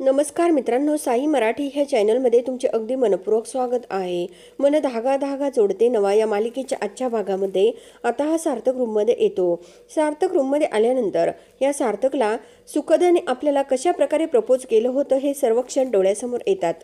नमस्कार मित्रांनो साई मराठी ह्या चॅनलमध्ये तुमचे अगदी मनपूर्वक स्वागत आहे. मन धागा धागा जोडते नवा या मालिकेच्या आजच्या भागामध्ये. आता हा सार्थक रूममध्ये येतो. सार्थक रूममध्ये आल्यानंतर या सार्थकला सुखदाने आपल्याला कशा प्रकारे प्रपोज केलं होतं हे सर्व क्षण डोळ्यासमोर येतात.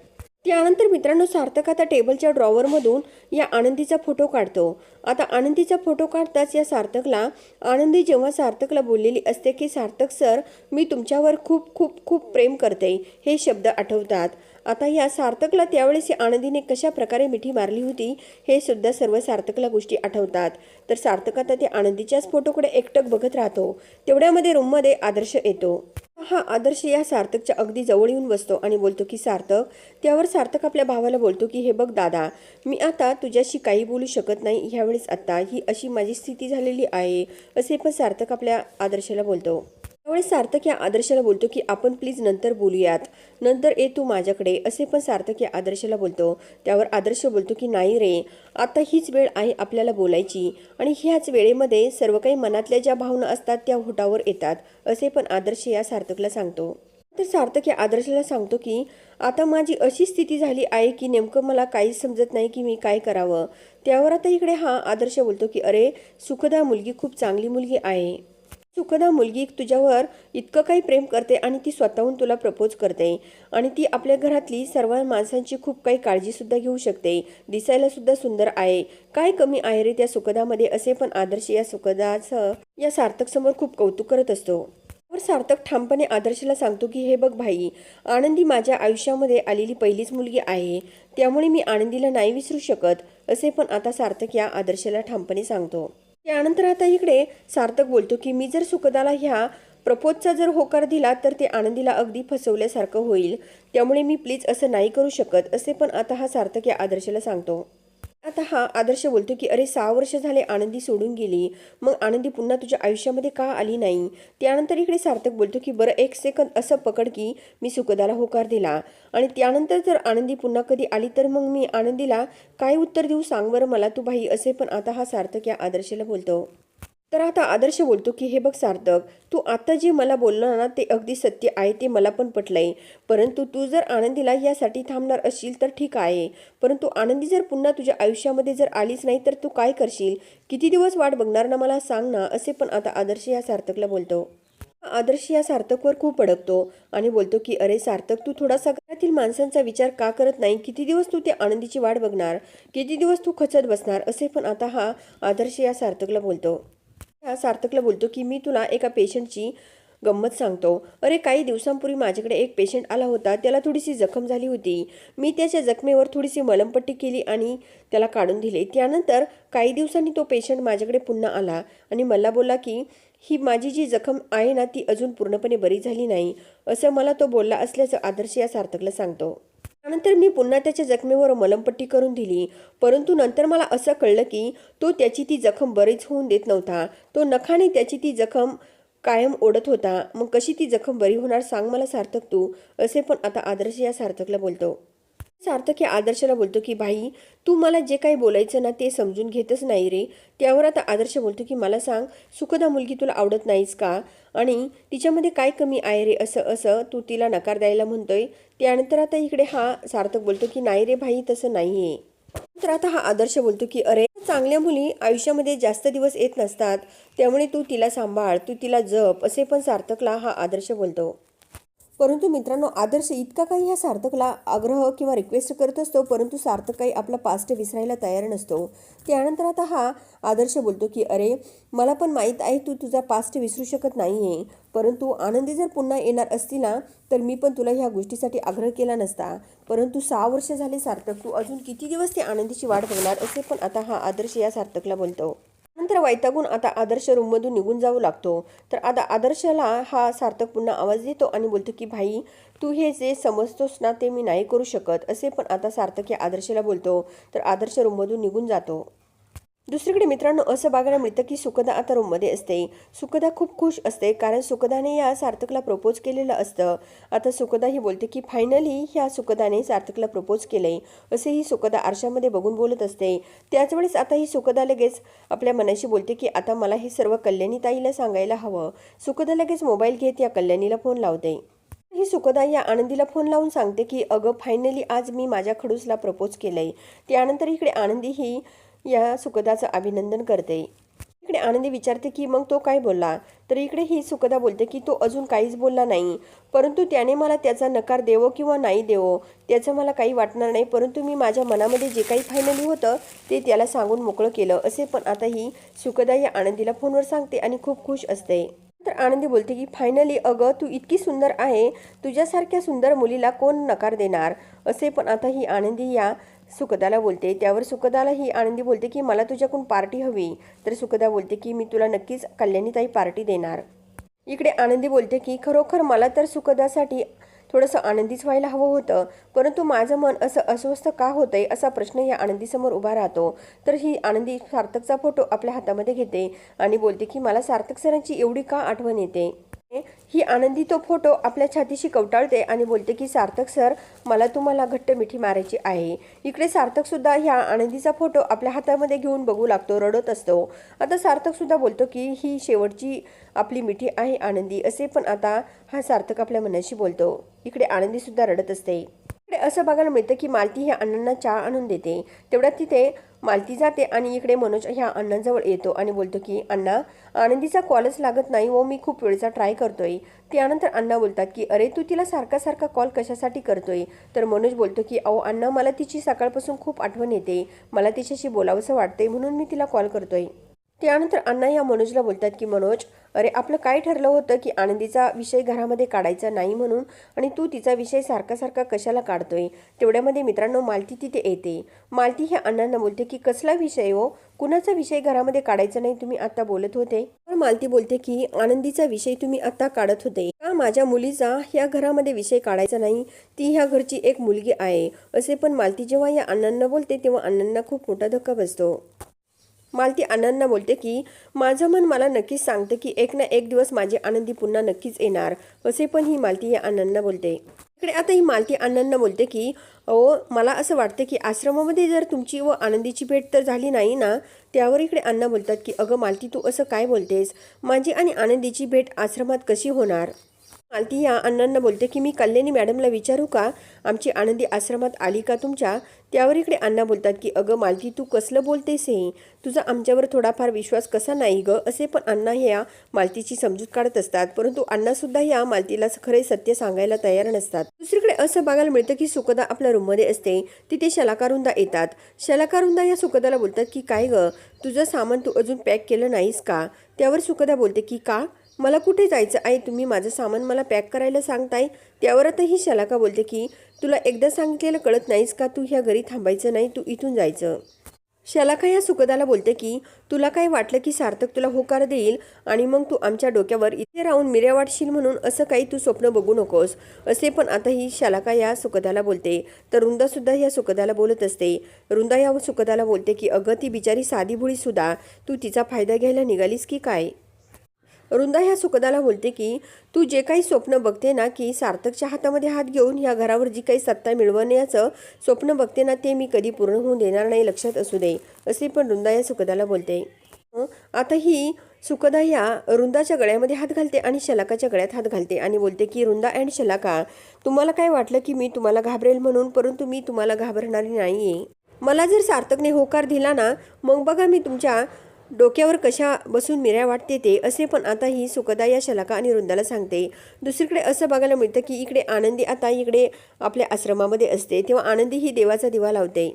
त्यानंतर मित्रांनो सार्थक आता टेबलच्या ड्रॉवरमधून या आनंदीचा फोटो काढतो. आता आनंदीचा फोटो काढताच या सार्थकला आनंदी जेव्हा सार्थकला बोललेली असते की सार्थक सर मी तुमच्यावर खूप खूप खूप प्रेम करते हे शब्द आठवतात. आता या सार्थकला त्यावेळेस आनंदीने कशा प्रकारे मिठी मारली होती हे सुद्धा सर्व सार्थकला गोष्टी आठवतात. तर सार्थक आता त्या आनंदीच्याच फोटोकडे एकटक बघत राहतो. तेवढ्यामध्ये रूममध्ये आदर्श येतो. हा आदर्श या सार्थकच्या अगदी जवळ येऊन बसतो आणि बोलतो की सार्थक त्यावर सार्थक आपल्या भावाला बोलतो की हे बघ दादा मी आता तुझ्याशी काही बोलू शकत नाही. ह्यावेळेस आत्ता ही अशी माझी स्थिती झालेली आहे असे पण सार्थक आपल्या आदर्शाला बोलतो. त्यामुळे सार्थक या आदर्शाला बोलतो की आपण प्लीज नंतर बोलूयात. नंतर ये तू माझ्याकडे. असे पण सार्थक या आदर्शाला बोलतो. त्यावर आदर्श बोलतो की नाही रे. आता हीच वेळ आहे आपल्याला बोलायची आणि ह्याच वेळेमध्ये सर्व काही मनातल्या ज्या भावना असतात त्या होटावर येतात. असे पण आदर्श या सार्थकला सांगतो. तर सार्थक या आदर्शाला सांगतो की आता माझी अशी स्थिती झाली आहे की नेमकं मला काहीच समजत नाही की मी काय करावं. त्यावर आता इकडे हा आदर्श बोलतो की अरे सुखदा मुलगी खूप चांगली मुलगी आहे. सुखदा मुलगी तुझ्यावर इतकं काही प्रेम करते आणि ती स्वतःहून तुला प्रपोज करते. आणि ती आपल्या घरातली सर्व माणसांची खूप काही काळजीसुद्धा घेऊ शकते. दिसायलासुद्धा सुंदर आहे. काय कमी आहे रे त्या सुखदामध्ये? असे पण आदर्श या सुखदाचं या सार्थक समोर खूप कौतुक करत असतो. तर सार्थक ठामपणे आदर्शला सांगतो की हे बघ भाई आनंदी माझ्या आयुष्यामध्ये आलेली पहिलीच मुलगी आहे. त्यामुळे मी आनंदीला नाही विसरू शकत. असे पण आता सार्थक या आदर्शाला ठामपणे सांगतो. त्यानंतर आता इकडे सार्थक बोलतो की मी जर सुखदाला ह्या प्रपोजचा जर होकार दिला तर ते आनंदीला अगदी फसवल्यासारखं होईल. त्यामुळे मी प्लीज असं नाही करू शकत असे पण आता हा सार्थक या आदर्शाला सांगतो. आता हा आदर्श बोलतो की अरे सहा वर्ष झाले आनंदी सोडून गेली. मग आनंदी पुन्हा तुझ्या आयुष्यामध्ये का आली नाही? त्यानंतर इकडे सार्थक बोलतो की बरं एक सेकंद असं पकड की मी सुखदाला होकार दिला. आणि त्यानंतर जर आनंदी पुन्हा कधी आली तर मग मी आनंदीला काय उत्तर देऊ सांग बरं मला तू भाई असे पण आता हा सार्थक या आदर्शाला बोलतो. तर आता आदर्श बोलतो की हे बघ सार्थक तू आता जे मला बोललं ना ते अगदी सत्य आहे ते मला पण पटलं आहे परंतु तू जर आनंदीला यासाठी थांबणार असशील तर ठीक आहे. परंतु आनंदी जर पुन्हा तुझ्या आयुष्यामध्ये जर आलीच नाही तर तू काय करशील? किती दिवस वाट बघणार ना मला सांग ना असे पण आता आदर्श या सार्थकला बोलतो. आदर्श या सार्थकवर खूप अडकतो आणि बोलतो की अरे सार्थक तू थोडासा घरातील माणसांचा विचार का करत नाही? किती दिवस तू त्या आनंदीची वाट बघणार? किती दिवस तू खचत बसणार? असे पण आता हा आदर्श या सार्थकला बोलतो. सार्थकला बोलतो की मी तुला एका पेशंटची गंमत सांगतो. अरे काही दिवसांपूर्वी माझ्याकडे एक पेशंट आला होता. त्याला थोडीशी जखम झाली होती. मी त्याच्या जखमेवर थोडीशी मलमपट्टी केली आणि त्याला काढून दिले. त्यानंतर काही दिवसांनी तो पेशंट माझ्याकडे पुन्हा आला आणि मला बोलला की ही माझी जी जखम आहे ना ती अजून पूर्णपणे बरी झाली नाही. असं मला तो बोलला असल्याचं आदर्श या सार्थकला सांगतो. त्यानंतर मी पुन्हा त्याच्या जखमेवर मलमपट्टी करून दिली. परंतु नंतर मला असं कळलं की तो त्याची ती जखम बरीच होऊन देत नव्हता. तो नखाने त्याची ती जखम कायम ओढत होता. मग कशी ती जखम बरी होणार सांग मला सार्थक तू असे पण आता आदर्श या सार्थकला बोलतो. सार्थक हे आदर्शला बोलतो की भाई तू मला जे काही बोलायचं ना ते समजून घेतच नाही रे. त्यावर आता आदर्श बोलतो की मला सांग सुखदा मुलगी तुला आवडत नाहीस का? आणि तिच्यामध्ये काय कमी आहे रे? असं असं तू तिला नकार द्यायला म्हणतोय. त्यानंतर आता इकडे हा सार्थक बोलतो की नाही रे भाई तसं नाही आहे तर आता हा आदर्श बोलतो की अरे चांगल्या मुली आयुष्यामध्ये जास्त दिवस येत नसतात. त्यामुळे तू तिला सांभाळ तू तिला जप असे पण सार्थकला हा आदर्श बोलतो. परंतु मित्रांनो आदर्श इतका काही ह्या सार्थकला आग्रह किंवा रिक्वेस्ट करत असतो परंतु सार्थक काही आपला पास्ट विसरायला तयार नसतो. त्यानंतर आता हा आदर्श बोलतो की अरे मला पण माहीत आहे तू तुझा पास्ट विसरू शकत नाही आहे परंतु आनंदी जर पुन्हा येणार असती ना तर मी पण तुला ह्या गोष्टीसाठी आग्रह केला नसता. परंतु सहा वर्ष झाले सार्थक तू अजून किती दिवस ते आनंदीची वाट बघणार? असे पण आता हा आदर्श या सार्थकला बोलतो. नंतर वैतागून आता आदर्श रूममधून निघून जाऊ लागतो. तर आता आदर्शाला हा सार्थक पुन्हा आवाज देतो आणि बोलतो की भाई तू हे जे समजतोस ना ते मी नाही करू शकत असे पण आता सार्थक या आदर्शला बोलतो. तर आदर्श रूममधून निघून जातो. दुसरीकडे मित्रांनो असं बघायला मिळतं की सुखदा आता रूममध्ये असते. सुखदा खूप खुश असते कारण सुखदाने या सार्थकला प्रपोज केलेलं असतं. आता सुखदा ही बोलते की फायनली ह्या सुखदाने सार्थकला प्रपोज केलंय. असे ही सुखदा आरशामध्ये बघून बोलत असते. त्याच वेळेस आता ही सुखदा लगेच आपल्या मनाशी बोलते की आता मला हे सर्व कल्याणी ताईला सांगायला हवं. सुखदा लगेच मोबाईल घेत या कल्याणीला फोन लावते. ही सुखदा या आनंदीला फोन लावून सांगते की अगं फायनली आज मी माझ्या खडूसला प्रपोज केलंय. त्यानंतर इकडे आनंदी ही या सुखदाचं अभिनंदन करते. इकडे आनंदी विचारते की मग तो काय बोलला? तर इकडे ही सुखदा बोलते की तो अजून काहीच बोलला नाही. परंतु त्याने मला त्याचा नकार देवो किंवा नाही देवो त्याचं मला काही वाटणार नाही परंतु मी माझ्या मनामध्ये जे काही फायनली होतं ते त्याला सांगून मोकळं केलं. असे पण आता ही सुखदा या आनंदीला फोनवर सांगते आणि खूप खुश असते. तर आनंदी बोलते की फायनली अगं तू इतकी सुंदर आहे. तुझ्यासारख्या सुंदर मुलीला कोण नकार देणार? असे पण आता ही आनंदी या सुखदाला बोलते. त्यावर सुखदाला ही आनंदी बोलते की मला तुझ्याकडून पार्टी हवी. तर सुखदा बोलते की मी तुला नक्कीच कल्याणीताई पार्टी देणार. इकडे आनंदी बोलते की खरोखर मला तर सुखदासाठी थोडंसं आनंदीच व्हायला हवं होतं. परंतु माझं मन असं अस्वस्थ का होतंय असा प्रश्न या आनंदीसमोर उभा राहतो. तर ही आनंदी सार्थकचा फोटो आपल्या हातामध्ये घेते आणि बोलते की मला सार्थक सरांची एवढी का आठवण येते? ही आनंदी तो फोटो आपल्या छातीशी कवटाळते आणि बोलते की सार्थक सर मला तुम्हाला घट्ट मिठी मारायची आहे. इकडे सार्थकसुद्धा ह्या आनंदीचा फोटो आपल्या हातामध्ये घेऊन बघू लागतो रडत असतो. आता सार्थकसुद्धा बोलतो की ही शेवटची आपली मिठी आहे आनंदी असे पण आता हा सार्थक आपल्या मनाशी बोलतो. इकडे आनंदीसुद्धा रडत असते. असं बघायला मिळतं की मालती ह्या अण्णांना चहा आणून देते. तेवढ्यात तिथे मालती जाते आणि इकडे मनोज ह्या अण्णांजवळ येतो आणि बोलतो की अण्णा आनंदीचा कॉलच लागत नाही व मी खूप वेळचा ट्राय करतोय. त्यानंतर अण्णा बोलतात की अरे तू तिला सारखा सारखा कॉल कशासाठी करतोय? तर मनोज बोलतो की अहो अण्णा मला तिची सकाळपासून खूप आठवण येते. मला तिच्याशी बोलावंसं वाटतंय म्हणून मी तिला कॉल करतोय. त्यानंतर अण्णा या मनोजला बोलतात की मनोज अरे आपलं काय ठरलं होतं की आनंदीचा विषय घरामध्ये काढायचा नाही म्हणून आणि तू तिचा विषय सारखा सारखा कशाला काढतोय? तेवढ्यामध्ये मित्रांनो मालती तिथे येते. मालती ह्या अण्णांना बोलते की कसला विषय हो? कुणाचा विषय घरामध्ये काढायचा नाही तुम्ही आता बोलत होते? तर मालती बोलते की आनंदीचा विषय तुम्ही आता काढत होते. का माझ्या मुलीचा ह्या घरामध्ये विषय काढायचा नाही? ती ह्या घरची एक मुलगी आहे. असे पण मालती जेव्हा या अण्णांना बोलते तेव्हा अण्णांना खूप मोठा धक्का बसतो. मालती आनंदना बोलते की माझं मन मला नक्कीच सांगतं की एक ना एक दिवस माझी आनंदी पुन्हा नक्कीच येणार असे पण ही मालती या आनंदना बोलते. इकडे आता ही मालती आनंदना बोलते की अहो मला असं वाटतं की आश्रमामध्ये जर तुमची व आनंदीची भेट तर झाली नाही ना? त्यावर इकडे अण्णा बोलतात की अगं मालती तू असं काय बोलतेस? माझी आणि आनंदीची भेट आश्रमात कशी होणार? मालती या अण्णांना बोलते की मी कल्याणी मॅडमला विचारू का? आमची आनंदी आश्रमात आली का तुमच्या? त्यावर इकडे अण्णा बोलतात की अगं मालती तू कसलं बोलतेस हे? तुझा आमच्यावर थोडाफार विश्वास कसा नाही ग? असे पण अण्णा ह्या मालतीची समजूत काढत असतात. परंतु अण्णासुद्धा या मालतीला खरे सत्य सांगायला तयार नसतात. दुसरीकडे असं बघायला मिळतं की सुकदा आपल्या रूममध्ये असते. तिथे शलाकारुंदा येतात. शलाकारुंदा या सुकदाला बोलतात की काय ग? तुझं सामान तू अजून पॅक केलं नाहीस का? त्यावर सुकदा बोलते की का? मला कुठे जायचं? आहे तुम्ही माझं सामान मला पॅक करायला सांगताय. त्यावर आता ही शलाका बोलते की तुला एकदा सांगितलेलं कळत नाहीस का? तू ह्या घरी थांबायचं नाही तू इथून जायचं. शलाका या सुखदाला बोलते की तुला काय वाटलं की सार्थक तुला होकार देईल आणि मग तू आमच्या डोक्यावर इथे राहून मिऱ्या वाटशील म्हणून असं काही तू स्वप्न बघू नकोस? असे पण आता ही शलाका या सुखदाला बोलते. तर रुंदासुद्धा या सुखदाला बोलत असते. रुंदा या सुखदाला बोलते की अगं ती बिचारी साधी सुद्धा तू तिचा फायदा घ्यायला निघालीस की काय? रुंदा ह्या सुखदाला बोलते की तू जे काही स्वप्न बघते ना की सार्थकच्या हातामध्ये हात घेऊन ह्या घरावर जी काही सत्ता मिळवण्याचं स्वप्न बघते ना ते मी कधी पूर्ण होऊन देणार नाही लक्षात असू दे असे पण रुंदा या सुखदाला बोलते. आता ही सुखदा ह्या रुंदाच्या गळ्यामध्ये हात घालते आणि शलाकाच्या गळ्यात हात घालते आणि बोलते की रुंदा अँड शलाका तुम्हाला काय वाटलं की मी तुम्हाला घाबरेल म्हणून परंतु मी तुम्हाला घाबरणारी नाही आहे मला जर सार्थकने होकार दिला ना मग बघा मी तुमच्या डोक्यावर कशा बसून मिऱ्या वाटते ते असे पण आता ही सुखदा या शलाका आणि रुंदाला सांगते. दुसरीकडे असं बघायला मिळतं की इकडे आनंदी आता इकडे आपल्या आश्रमामध्ये असते तेव्हा आनंदी ही देवाचा दिवा लावते.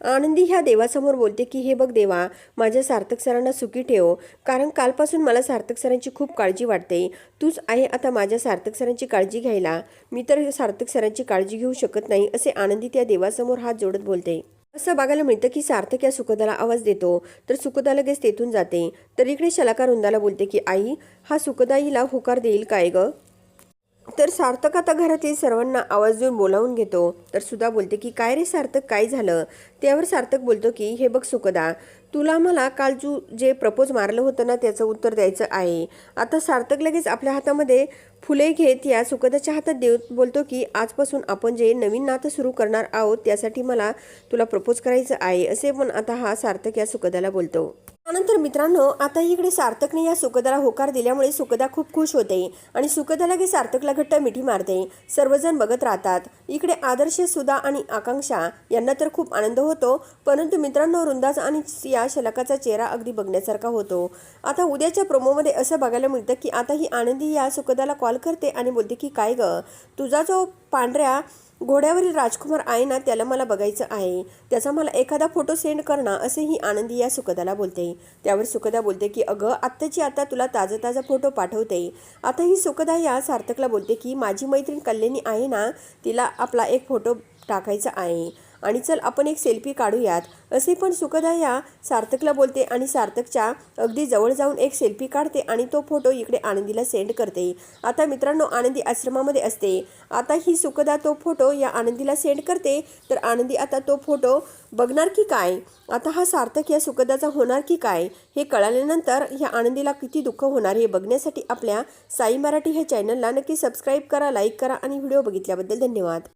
आनंदी ह्या देवासमोर बोलते की हे बघ देवा माझ्या सार्थक सरांना सुखी ठेव कारण कालपासून मला सार्थक सरांची खूप काळजी वाटते. तूच आहे आता माझ्या सार्थक सरांची काळजी घ्यायला. मी तर सार्थक सरांची काळजी घेऊ शकत नाही असे आनंदी त्या देवासमोर हात जोडत बोलते. असं बघायला मिळतं की सार्थक या सुखदाला आवाज देतो. तर सुखदा लगेच तेथून जाते. तर इकडे शलाकार रुंदाला बोलते की आई हा सुखदाईला होकार देईल काय ग? तर सार्थक आता घरातील सर्वांना आवाज देऊन बोलावून घेतो. तर सुधा बोलते की काय रे सार्थक काय झालं? त्यावर सार्थक बोलतो की हे बघ सुखदा तुला मला काल तू जे प्रपोज मारलं होतं ना त्याचं उत्तर द्यायचं आहे. आता सार्थक लगेच आपल्या हातामध्ये फुले घेत या सुखदाच्या हातात देव बोलतो की आजपासून आपण जे नवीन नातं सुरू करणार आहोत त्यासाठी मला तुला प्रपोज करायचं आहे. असे पण आता हा सार्थक या सुखदाला बोलतो. त्यानंतर मित्रांनो आता इकडे सार्थकने या सुकदाला होकार दिल्यामुळे सुकदा खूप खुश होते आणि सुकदा लगे सार्थकला घट्ट मिठी मारते. सर्वजण बघत राहतात. इकडे आदर्श सुधा आणि आकांक्षा यांना तर खूप आनंद होतो परंतु मित्रांनो वृंदाचा आणि या शलकाचा चेहरा अगदी बघण्यासारखा होतो. आता उद्याच्या प्रोमोमध्ये असं बघायला मिळतं की आता ही आनंदी या सुकदाला कॉल करते आणि बोलते की काय ग? तुझा जो पांढऱ्या घोड्यावरील राजकुमार आहे ना त्याला मला बघायचं आहे. त्याचा मला एखादा फोटो सेंड करणं असेही आनंदी या सुखदाला बोलते. त्यावर सुखदा बोलते की अगं आत्ताची आता तुला ताजा ताजा फोटो पाठवते. आता ही सुखदा या सार्थकला बोलते की माझी मैत्रीण कल्याणी आहे ना तिला आपला एक फोटो टाकायचा आहे. आणि चल आपण एक सेल्फी काढूयात. असे पण सुखदा या सार्थकला बोलते आणि सार्थकच्या अगदी जवळ जाऊन एक सेल्फी काढते आणि तो फोटो इकडे आनंदीला सेंड करते. आता मित्रांनो आनंदी आश्रमामध्ये असते. आता ही सुखदा तो फोटो या आनंदीला सेंड करते. तर आनंदी आता तो फोटो बघणार की काय? आता हा सार्थक या सुखदाचा होणार की काय? हे कळाल्यानंतर ह्या आनंदीला किती दुःख होणार हे बघण्यासाठी आपल्या साई मराठी ह्या चॅनलला नक्की सबस्क्राईब करा लाईक करा आणि व्हिडिओ बघितल्याबद्दल धन्यवाद.